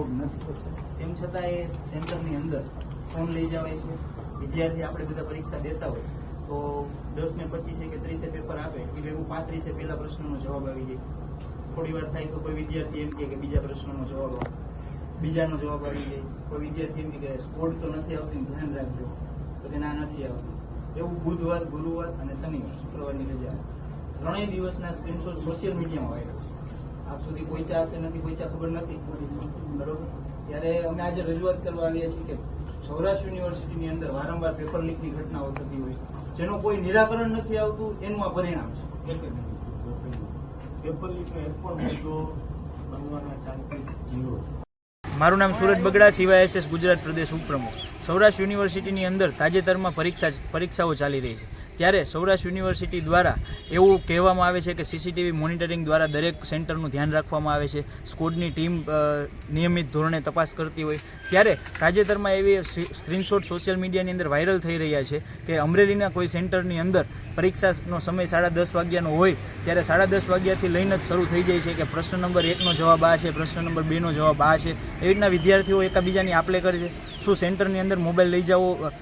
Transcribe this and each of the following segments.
Allowed નથી તેમ છતાં એ સેન્ટરની અંદર ફોન લઈ જવાય છે. વિદ્યાર્થી આપણે બધા પરીક્ષા દેતા હોય, તો દસ ને પચીસે કે ત્રીસે પેપર આપે, એ ભેગું પાંત્રીસે પહેલા પ્રશ્નનો જવાબ આવી જાય. થોડી વાર થાય તો કોઈ વિદ્યાર્થી એમ કે બીજા પ્રશ્નનો જવાબ આવે બીજાનો જવાબ આવી જાય. કોઈ વિદ્યાર્થી એમ કે સ્કોડ તો નથી આવતી ધ્યાન રાખજો. તો કે ના, નથી આવતું. એવું બુધવાર, ગુરુવાર અને શનિવાર શુક્રવારની રજા. ત્રણેય દિવસના સ્ક્રીનશોટ સોશિયલ મીડિયામાં વાયરલ છે. આપ સુધી પહોંચ્યા હશે નથી પહોંચ્યા ખબર નથી. બરોબર? ત્યારે અમે આજે રજૂઆત કરવા આવીએ છીએ કે સૌરાષ્ટ્ર યુનિવર્સિટીની અંદર વારંવાર પેપર લીકની ઘટનાઓ થતી હોય. જેનું કોઈ નિરાકરણ નથી આવતું એનું આ પરિણામ છે. પેપર લીકનો પણ મુદ્દો બનવાના ચાન્સીસ ઝીરો મારું નામ સુરજ બગડા સિવાય એસએસ ગુજરાત પ્રદેશ ઉપપ્રમુખ. સૌરાષ્ટ્ર યુનિવર્સિટીની અંદર તાજેતરમાં પરીક્ષા પરીક્ષાઓ ચાલી રહી છે. ત્યારે સૌરાષ્ટ્ર યુનિવર્સિટી દ્વારા એવું કહેવામાં આવે છે કે સીસીટીવી મોનિટરિંગ દ્વારા દરેક સેન્ટરનું ધ્યાન રાખવામાં આવે છે. સ્કોડની ટીમ નિયમિત ધોરણે તપાસ કરતી હોય. ત્યારે તાજેતરમાં એવી સ્ક્રીનશોટ સોશિયલ મીડિયાની અંદર વાયરલ થઈ રહ્યા છે કે અમરેલીના કોઈ સેન્ટરની અંદર પરીક્ષાનો સમય સાડા દસ વાગ્યાનો હોય ત્યારે સાડા દસ વાગ્યાથી લઈને જ શરૂ થઈ જાય છે કે પ્રશ્ન નંબર એકનો જવાબ આ છે પ્રશ્ન નંબર બેનો જવાબ આ છે. એવી રીતના વિદ્યાર્થીઓ એકાબીજાની આપલે કરે છે. શું સેન્ટરની અંદર મોબાઈલ લઈ અ,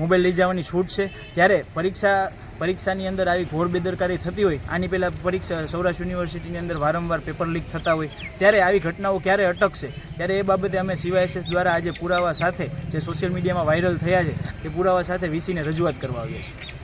મોબાઈલ લઈ જવાની છૂટ છે. ત્યારે પરીક્ષા, પરીક્ષાની અંદર આવી ઘોર બેદરકારી થતી હોય, આની પહેલાં પરીક્ષા સૌરાષ્ટ્ર યુનિવર્સિટીની અંદર વારંવાર પેપર લીક થતા હોય, ત્યારે આવી ઘટનાઓ ક્યારે અટકશે? ત્યારે એ બાબતે અમે સીવાયએસએસ દ્વારા આજે પુરાવા સાથે જે સોશિયલ મીડિયામાં વાયરલ થયા છે, એ પુરાવા સાથે વીસીને રજૂઆત કરવા આવ્યા છીએ.